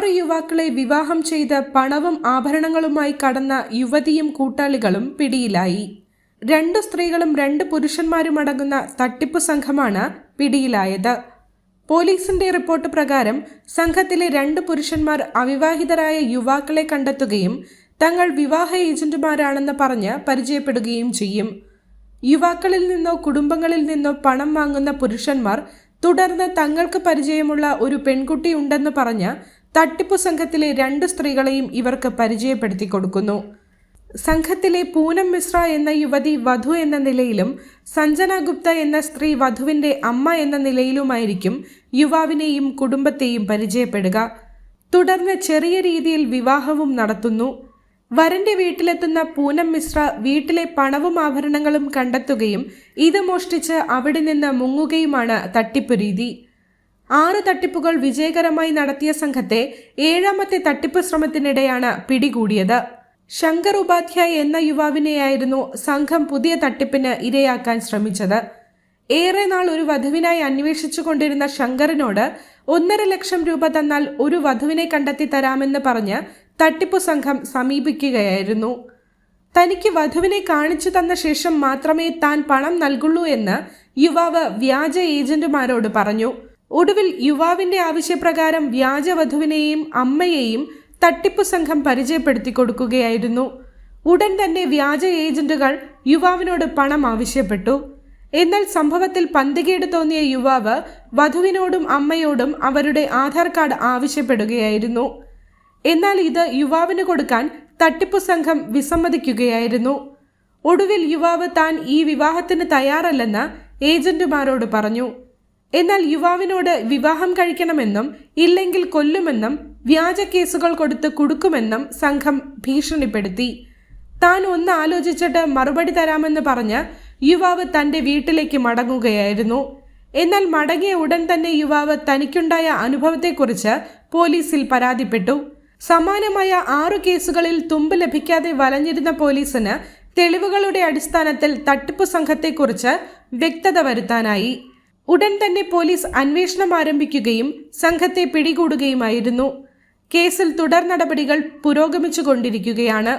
ആറ് യുവാക്കളെ വിവാഹം ചെയ്ത് പണവും ആഭരണങ്ങളുമായി കടന്ന യുവതിയും കൂട്ടാളികളും പിടിയിലായി. രണ്ട് സ്ത്രീകളും രണ്ട് പുരുഷന്മാരും അടങ്ങുന്ന തട്ടിപ്പ് സംഘമാണ് പിടിയിലായത്. പോലീസിന്റെ റിപ്പോർട്ട് പ്രകാരം സംഘത്തിലെ രണ്ട് പുരുഷന്മാർ അവിവാഹിതരായ യുവാക്കളെ കണ്ടെത്തുകയും തങ്ങൾ വിവാഹ ഏജന്റുമാരാണെന്ന് പറഞ്ഞ് പരിചയപ്പെടുകയും ചെയ്യും. യുവാക്കളിൽ നിന്നോ കുടുംബങ്ങളിൽ നിന്നോ പണം വാങ്ങുന്ന പുരുഷന്മാർ തുടർന്ന് തങ്ങൾക്ക് പരിചയമുള്ള ഒരു പെൺകുട്ടി ഉണ്ടെന്ന് പറഞ്ഞ് തട്ടിപ്പു സംഘത്തിലെ രണ്ട് സ്ത്രീകളെയും ഇവർക്ക് പരിചയപ്പെടുത്തി കൊടുക്കുന്നു. സംഘത്തിലെ പൂനം മിശ്ര എന്ന യുവതി വധു എന്ന നിലയിലും സഞ്ജന ഗുപ്ത എന്ന സ്ത്രീ വധുവിന്റെ അമ്മ എന്ന നിലയിലുമായിരിക്കും യുവാവിനെയും കുടുംബത്തെയും പരിചയപ്പെടുക. തുടർന്ന് ചെറിയ രീതിയിൽ വിവാഹവും നടത്തുന്നു. വരന്റെ വീട്ടിലെത്തുന്ന പൂനം മിശ്ര വീട്ടിലെ പണവും ആഭരണങ്ങളും കണ്ടെത്തുകയും ഇത് മോഷ്ടിച്ച് അവിടെ നിന്ന് മുങ്ങുകയുമാണ് തട്ടിപ്പ് രീതി. ആറ് തട്ടിപ്പുകൾ വിജയകരമായി നടത്തിയ സംഘത്തെ ഏഴാമത്തെ തട്ടിപ്പ് ശ്രമത്തിനിടെയാണ് പിടികൂടിയത്. ശങ്കർ ഉപാധ്യായ് എന്ന യുവാവിനെയായിരുന്നു സംഘം പുതിയ തട്ടിപ്പിന് ഇരയാക്കാൻ ശ്രമിച്ചത്. ഏറെ നാൾ ഒരു വധുവിനായി അന്വേഷിച്ചു കൊണ്ടിരുന്ന ശങ്കറിനോട് ഒന്നര ലക്ഷം രൂപ തന്നാൽ ഒരു വധുവിനെ കണ്ടെത്തി തരാമെന്ന് പറഞ്ഞ് തട്ടിപ്പു സംഘം സമീപിക്കുകയായിരുന്നു. തനിക്ക് വധുവിനെ കാണിച്ചു തന്ന ശേഷം മാത്രമേ താൻ പണം നൽകുള്ളൂ എന്ന് യുവാവ് വ്യാജ ഏജന്റുമാരോട് പറഞ്ഞു. ഒടുവിൽ യുവാവിന്റെ ആവശ്യപ്രകാരം വ്യാജവധുവിനെയും അമ്മയെയും തട്ടിപ്പു സംഘം പരിചയപ്പെടുത്തി കൊടുക്കുകയായിരുന്നു. ഉടൻ തന്നെ വ്യാജ ഏജന്റുകൾ യുവാവിനോട് പണം ആവശ്യപ്പെട്ടു. എന്നാൽ സംഭവത്തിൽ പന്തികേട് തോന്നിയ യുവാവ് വധുവിനോടും അമ്മയോടും അവരുടെ ആധാർ കാർഡ് ആവശ്യപ്പെടുകയായിരുന്നു. എന്നാൽ ഇത് യുവാവിന് കൊടുക്കാൻ തട്ടിപ്പു സംഘം വിസമ്മതിക്കുകയായിരുന്നു. ഒടുവിൽ യുവാവ് താൻ ഈ വിവാഹത്തിന് തയ്യാറല്ലെന്ന് ഏജന്റുമാരോട് പറഞ്ഞു. എന്നാൽ യുവാവിനോട് വിവാഹം കഴിക്കണമെന്നും ഇല്ലെങ്കിൽ കൊല്ലുമെന്നും വ്യാജ കേസുകൾ കൊടുത്ത് കുടുക്കുമെന്നും സംഘം ഭീഷണിപ്പെടുത്തി. താൻ ഒന്ന് ആലോചിച്ചിട്ട് മറുപടി തരാമെന്ന് പറഞ്ഞ് യുവാവ് തന്റെ വീട്ടിലേക്ക് മടങ്ങുകയായിരുന്നു. എന്നാൽ മടങ്ങിയ ഉടൻ തന്നെ യുവാവ് തനിക്കുണ്ടായ അനുഭവത്തെക്കുറിച്ച് പോലീസിൽ പരാതിപ്പെട്ടു. സമാനമായ ആറു കേസുകളിൽ തുമ്പ് ലഭിക്കാതെ വലഞ്ഞിരുന്ന പോലീസിന് തെളിവുകളുടെ അടിസ്ഥാനത്തിൽ തട്ടിപ്പു സംഘത്തെക്കുറിച്ച് വ്യക്തത വരുത്താനായി. ഉടൻ തന്നെ പോലീസ് അന്വേഷണം ആരംഭിക്കുകയും സംഘത്തെ പിടികൂടുകയുമായിരുന്നു. കേസിൽ തുടർ നടപടികൾ പുരോഗമിച്ചുകൊണ്ടിരിക്കുകയാണ്.